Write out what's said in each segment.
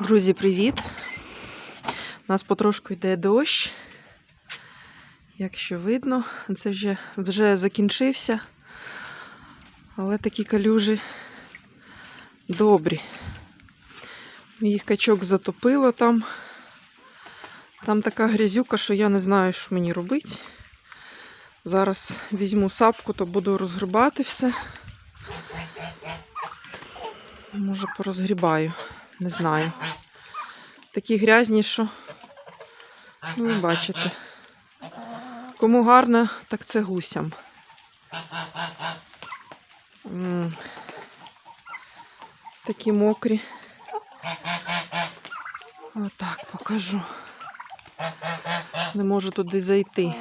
Друзі, привіт! У нас потрошку йде дощ. Якщо видно, це вже, вже закінчився. Але такі калюжі добрі. Їх качок затопило там. Там така грязюка, що я не знаю, що мені робити. Зараз візьму сапку, то буду розгрібати все. Може порозгрібаю, не знаю. Такі грязні, що ну, бачите. Кому гарно, так це гусям. Такі мокрі. Отак покажу. Не можу туди зайти.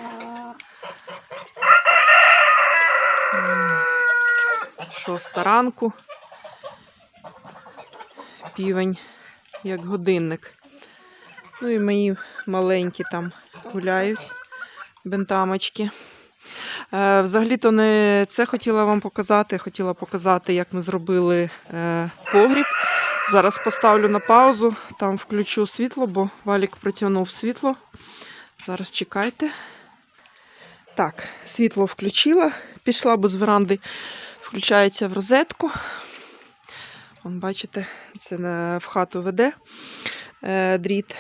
Шоста ранку. Півень, як годинник. Ну і мої маленькі там гуляють бентамочки. Е, Взагалі-то не це хотіла вам показати. Хотіла показати, як ми зробили е, погріб. Зараз поставлю на паузу, там включу світло, бо валік протягнув світло. Зараз чекайте. Так, світло включила, пішла, бо з веранди включається в розетку. Вон, бачите, це в хату веде е, дріт.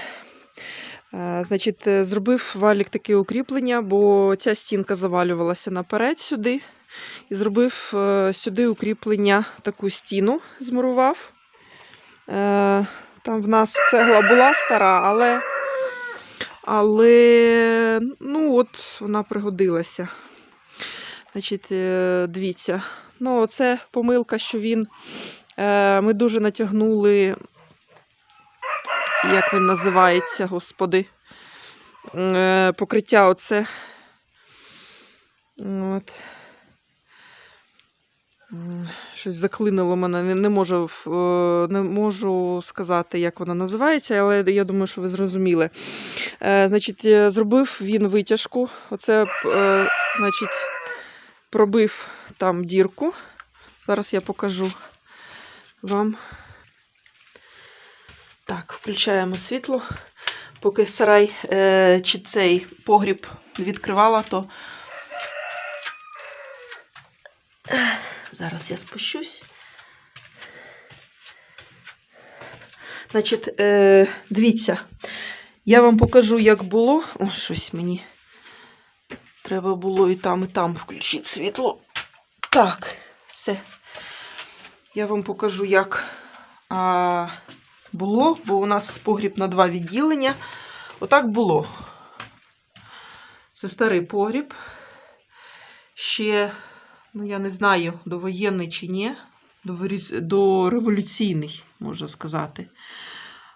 Е, Значить, е, зробив валік таке укріплення, бо ця стінка завалювалася наперед сюди. І зробив сюди укріплення, таку стіну змурував. Там в нас цегла була стара, але, але ну от вона пригодилася. Значить, дивіться. Ну, це помилка, що він. Е, Ми дуже натягнули як він називається, господи, е, покриття оце. От. Щось заклинило мене, не, можу, е, не можу сказати, як воно називається, але я думаю, що ви зрозуміли. Значить, зробив він витяжку. Оце, значить, пробив там дірку. Зараз я покажу вам. Так, включаємо світло. Поки сарай е, чи цей погріб відкривала, то зараз я спущусь. Значить, е, дивіться, я вам покажу, як було. О, щось мені треба було і там, і там включити світло. Так, все. Я вам покажу, як. А, було, бо у нас погріб на два відділення. Отак було. Це старий погріб. Ще, ну я не знаю, довоєнний чи ні, дореволюційний, можна сказати.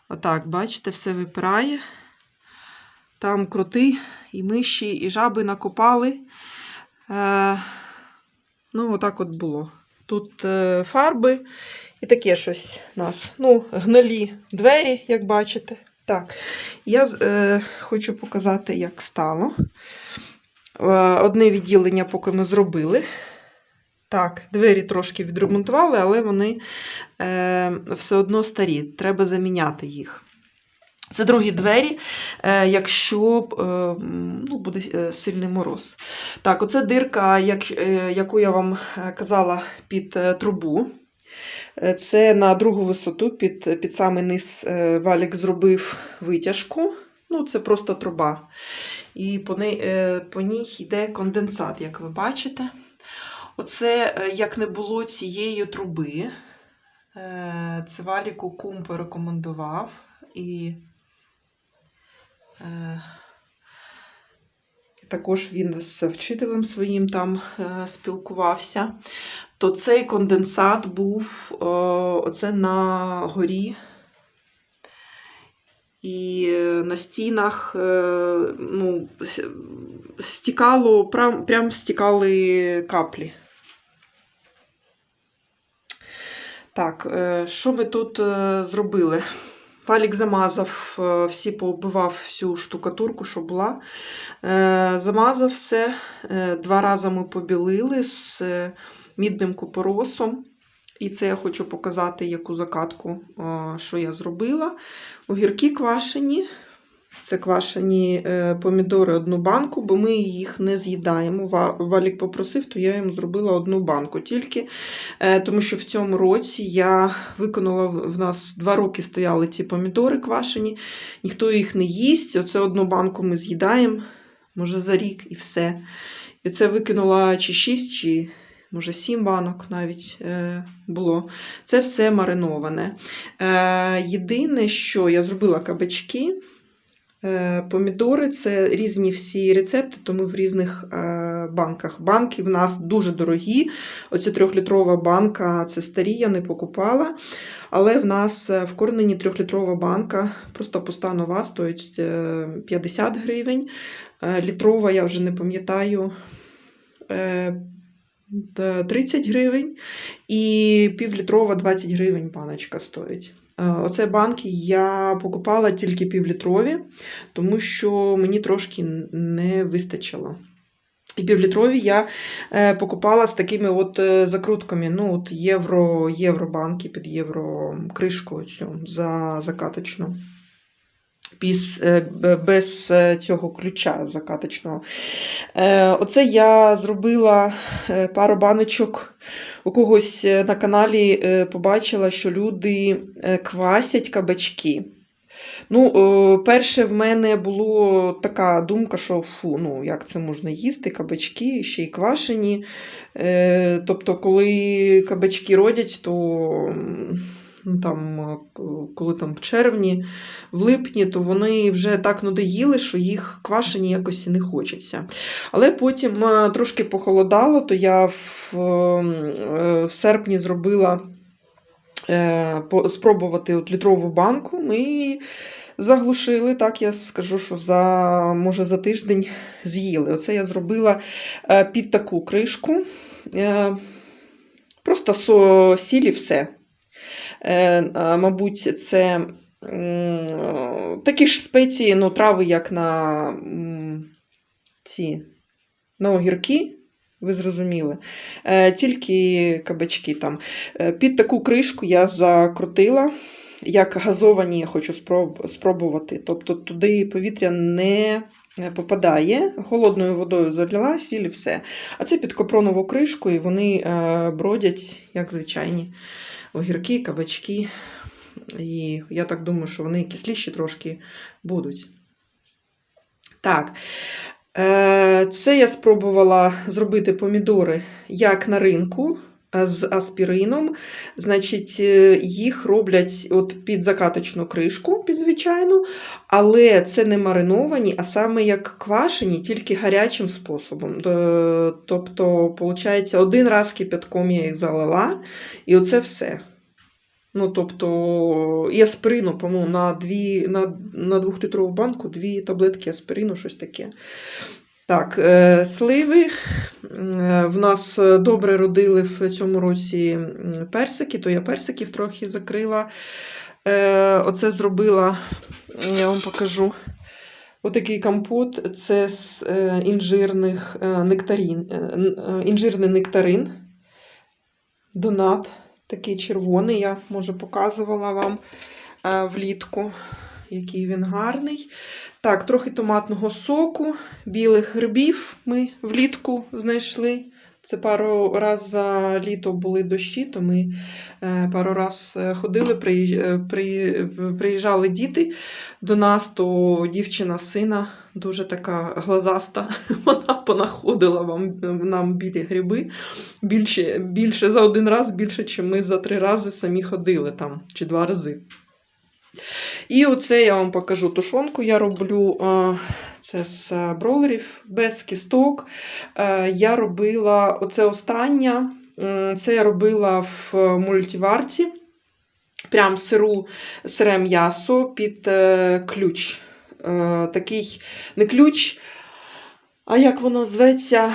Отак, бачите, все випирає. Там кроти, і миші, і жаби накопали. Е, ну, отак от було. Тут е, фарби і таке щось у нас. Ну, гнилі двері, як бачите. Так, я е, хочу показати, як стало. Е, одне відділення поки ми зробили. Так, двері трошки відремонтували, але вони е, все одно старі. Треба заміняти їх. Це другі двері, е, якщо е, ну, буде е, сильний мороз. Так, оце дирка, як, яку я вам казала, під трубу. Це на другу висоту, під, під самий низ валік зробив витяжку. Ну, це просто труба. І по ній, е, по ній йде конденсат, як ви бачите. Оце, як не було цієї труби, це валіку кум порекомендував. І також він з вчителем своїм там е, спілкувався то цей конденсат був е, оце на горі. І е, на стінах е, ну, стікало, прям, прям стікали каплі. Так, е, що ми тут е, зробили? Валік замазав, е, всі пооббивав всю штукатурку, що була. Е, Замазав все. Е, Два рази ми побілили з мідним купоросом. І це я хочу показати, яку закатку, що я зробила. Огірки квашені. Це квашені е, помідори одну банку, бо ми їх не з'їдаємо. Валік попросив, то я йому зробила одну банку тільки. Е, Тому що в цьому році я виконала в нас два роки стояли ці помідори квашені, ніхто їх не їсть. Оце одну банку ми з'їдаємо, може за рік і все. І це викинула чи 6, чи може 7 банок навіть е, було. Це все мариноване. Єдине, що я зробила кабачки. Е, Помідори це різні всі рецепти, тому в різних е, банках. Банки в нас дуже дорогі. Оця трьохлітрова банка це старі, я не покупала. Але в нас е, в корнені трьохлітрова банка, просто пуста нова, стоїть е, 50 гривень. Літрова, я вже не пам'ятаю, е, 30 гривень. І півлітрова 20 гривень баночка стоїть. Е, Оце банки я покупала тільки півлітрові, тому що мені трошки не вистачило. І півлітрові я е, покупала з такими от е, закрутками, ну от євро, євробанки під євро кришку цю за закаточну. Без, е, без е, цього ключа закаточного. Е, Оце я зробила пару баночок у когось на каналі побачила, що люди квасять кабачки. Ну, перше в мене була така думка, що фу, ну як це можна їсти, кабачки, ще й квашені. Тобто, коли кабачки родять, то ну, там, е, коли там в червні, в липні, то вони вже так надоїли, що їх квашені якось і не хочеться. Але потім е, трошки похолодало, то я в, е, в серпні зробила спробувати от літрову банку. Ми заглушили, так я скажу, що за, може за тиждень з'їли. Оце я зробила під таку кришку. Просто сіль і все. Е, Мабуть, це такі ж спеції, ну, трави, як на ці на огірки, ви зрозуміли. Е, Тільки кабачки там. Е, Під таку кришку я закрутила, як газовані я хочу спробувати. Тобто туди повітря не попадає, холодною водою залила, сіль і все. А це під капронову кришку, і вони бродять, як звичайні огірки, кабачки. І я так думаю, що вони кисліші трошки будуть. Так. Е, Це я спробувала зробити помідори як на ринку з аспірином. Значить, е, їх роблять от під закаточну кришку, під звичайну, але це не мариновані, а саме як квашені, тільки гарячим способом. Тобто, виходить, один раз кипятком я їх залила, і оце все. Ну, тобто, і аспирину, по-моєму, на, дві, на, на банку дві таблетки аспирину, щось таке. Так, е, сливи. Е, В нас е, добре родили в цьому році персики, то я персиків трохи закрила. Оце зробила, я вам покажу. Отакий компот це з інжирних нектарин, н- е, інжирний нектарин. Донат такий червоний, я може показувала вам влітку, який він гарний. Так, трохи томатного соку, білих грибів ми влітку знайшли. Це пару раз за літо були дощі, то ми е, пару раз е, ходили, е, при- приїжджали діти до нас, то дівчина сина дуже така глазаста, вона понаходила вам, нам білі гриби. Більше, більше за один раз, більше, ніж ми за три рази самі ходили там, чи два рази. І оце я вам покажу тушонку. Я роблю е, це з е, бройлерів без кісток. Е, Я робила оце остання. Це я робила в мультиварці. Прям сиру, сире м'ясо під ключ. Такий не ключ, а як воно зветься?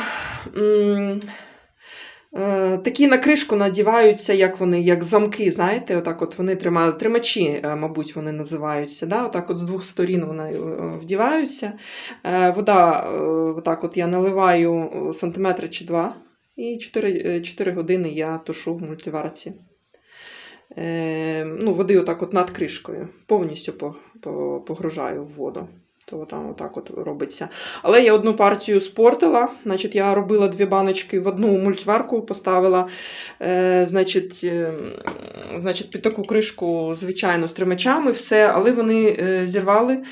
Е, Такі на кришку надіваються, як вони, як замки, знаєте, отак от вони тримають, тримачі, е, мабуть, вони називаються. Да? Отак от з двох сторін вони е, вдіваються. Вода, отак от я наливаю е, сантиметр чи два, і 4, 4 години я тушу в мультиварці. ну, води отак от над кришкою. Повністю по, по, погружаю в воду. То там отак от робиться. Але я одну партію спортила. Значить, я робила дві баночки в одну мультиварку, поставила е, значить, е, значить, під таку кришку, звичайно, з тримачами, все, але вони е, зірвали.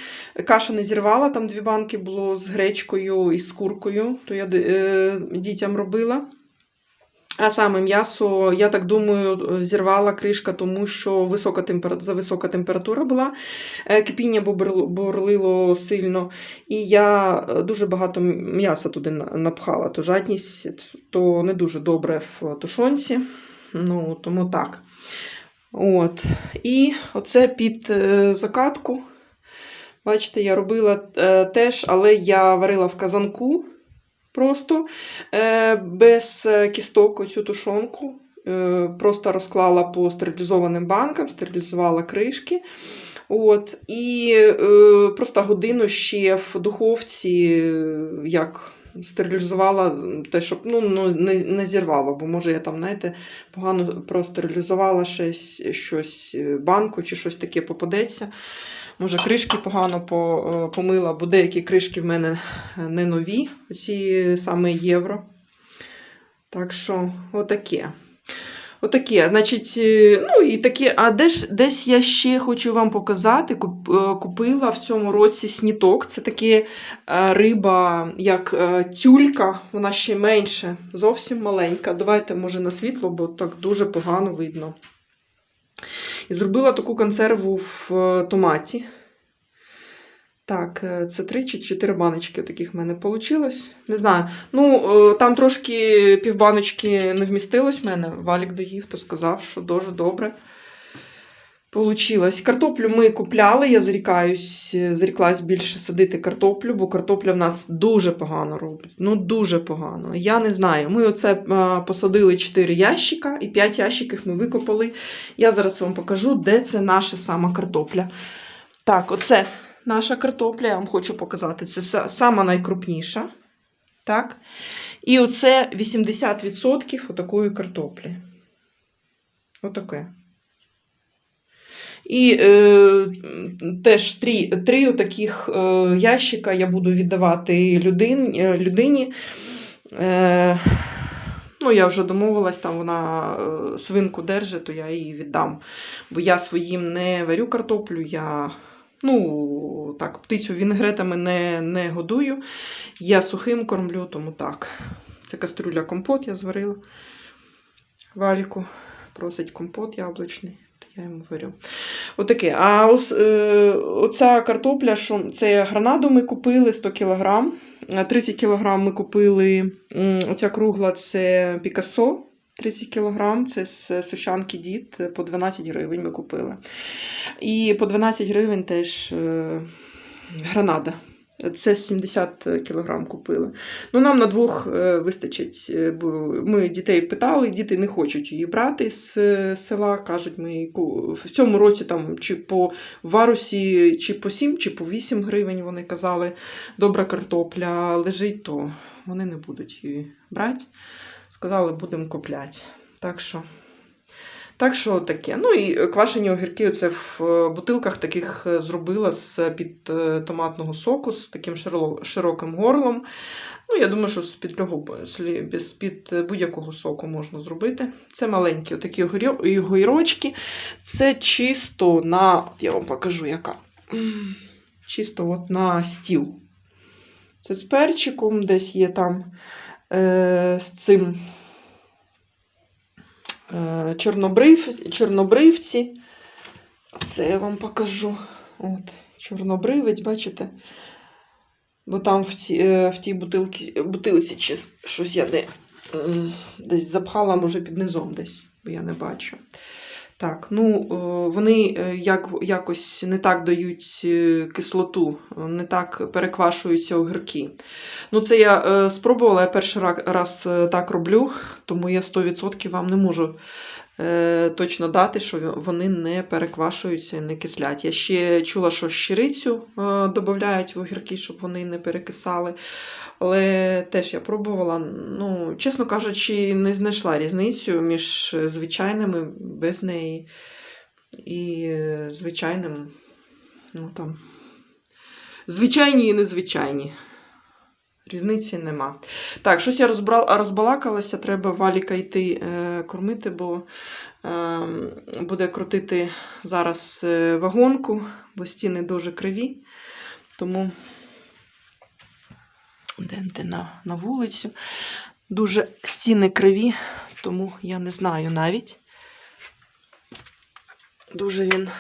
Каша не зірвала, там дві банки було з гречкою і з куркою, то я е, дітям робила. А саме м'ясо, я так думаю, зірвала кришка, тому що висока температура, зависока температура була, е, кипіння бурлило сильно, і я е, дуже багато м'яса туди напхала. То жадність, то не дуже добре в тушонці. Ну, тому так. От. І оце під е, закатку. Бачите, я робила теж, але я варила в казанку просто е, без е, кісток оцю тушонку. Е, просто розклала по стерилізованим банкам, стерилізувала кришки. От, і просто годину ще в духовці як стерилізувала те, щоб ну, ну, не, не зірвало, бо може я там, знаєте, погано простерилізувала щось, щось банку чи щось таке попадеться. Може, кришки погано е, помила, бо деякі кришки в мене не нові, оці саме євро. Так що, отаке. Отаке, значить, е, ну і таке, а де ж, десь я ще хочу вам показати, е, купила в цьому році сніток. Це таке е, риба, як е, тюлька, вона ще менше, зовсім маленька. Давайте, може, на світло, бо так дуже погано видно. І зробила таку консерву в е, томаті. Так, е, це три чи чотири баночки таких в мене вийшло. Не знаю. Ну, е, там трошки півбаночки не вмістилось в мене. Валік доїв, то сказав, що дуже добре. Получилось. Картоплю ми купляли, я зарікаюсь, е, заріклась більше садити картоплю, бо картопля в нас дуже погано робить. Ну, дуже погано. Я не знаю. Ми оце посадили 4 ящика і 5 ящиків ми викопали. Я зараз вам покажу, де це наша сама картопля. Так, оце наша картопля, я вам хочу показати. Це сама найкрупніша. Так? І оце 80% отакої картоплі. Отаке. І е, теж три, три таких е, ящика я буду віддавати людин, е, людині. Е, ну, я вже домовилась, там вона е, свинку держить, то я її віддам. Бо я своїм не варю картоплю, я ну, так, птицю вінегретами не, не годую. Я сухим кормлю, тому так. Це кастрюля компот я зварила. Валіку просить компот яблучний, я йому варю. Отаке. А ось, е, оця картопля, що це гранаду ми купили 100 кг. 30 кг ми купили. Оця кругла це Пікасо. 30 кг, це з Сушанки Дід по 12 гривень ми купили. І по 12 гривень теж е, гранада. Це 70 кг купили. Ну, нам на двох е, вистачить, е, бо ми дітей питали, діти не хочуть її брати з е, села. Кажуть, ми в цьому році там чи по варусі, чи по 7, чи по 8 гривень вони казали, добра картопля лежить, то вони не будуть її брати. Сказали, будемо купляти. Так що. Так що таке. Ну і квашені огірки оце в е, бутилках таких е, зробила з під е, томатного соку з таким широким горлом. Ну, я думаю, що з-під з-під будь-якого соку можна зробити. Це маленькі огірьо- огірочки. Це чисто на. Я вам покажу, яка. Чисто от на стіл. Це з перчиком, десь є там е, з цим е, чорнобрив, чорнобривці. Це я вам покажу. От, чорнобривець, бачите? Бо там в, ці, е, в тій бутилці, бутилці чи щось я не, десь запхала, може під низом десь, бо я не бачу. Так, ну е, вони е, як, якось не так дають е, кислоту, не так переквашуються огірки. Ну, це я спробувала, я перший раз так роблю, тому я 100% вам не можу точно дати, що вони не переквашуються і не кислять. Я ще чула, що щирицю е, додають в огірки, щоб вони не перекисали. Але теж я пробувала. Ну, чесно кажучи, не знайшла різницю між звичайними без неї і е, звичайним. Ну, там, звичайні і незвичайні. Різниці нема. Так, щось я розбалакалася, треба валіка йти е, кормити, бо е, буде крутити зараз е, вагонку, бо стіни дуже криві. Тому йдемте на, на вулицю. Дуже стіни криві, тому я не знаю навіть. Дуже він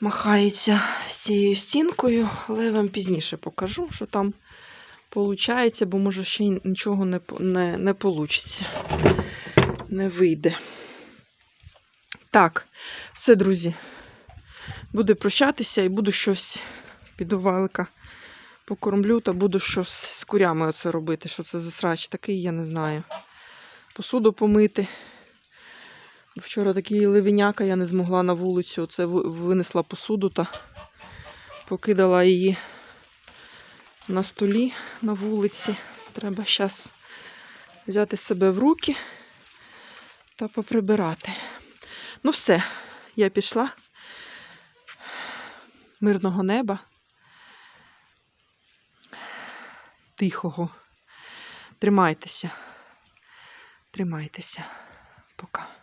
махається з цією стінкою, але я вам пізніше покажу, що там виходить, бо може ще нічого не, не, не вийде. Не вийде. Так, все, друзі. Буду прощатися і буду щось піду валика покормлю та буду щось з курями оце робити. Що це за срач такий, я не знаю. Посуду помити. Вчора такий ливеняка, я не змогла на вулицю. Ви- винесла посуду та покидала її на столі на вулиці. Треба зараз взяти себе в руки та поприбирати. Ну все, я пішла. Мирного неба. Тихого. Тримайтеся. Тримайтеся. Пока.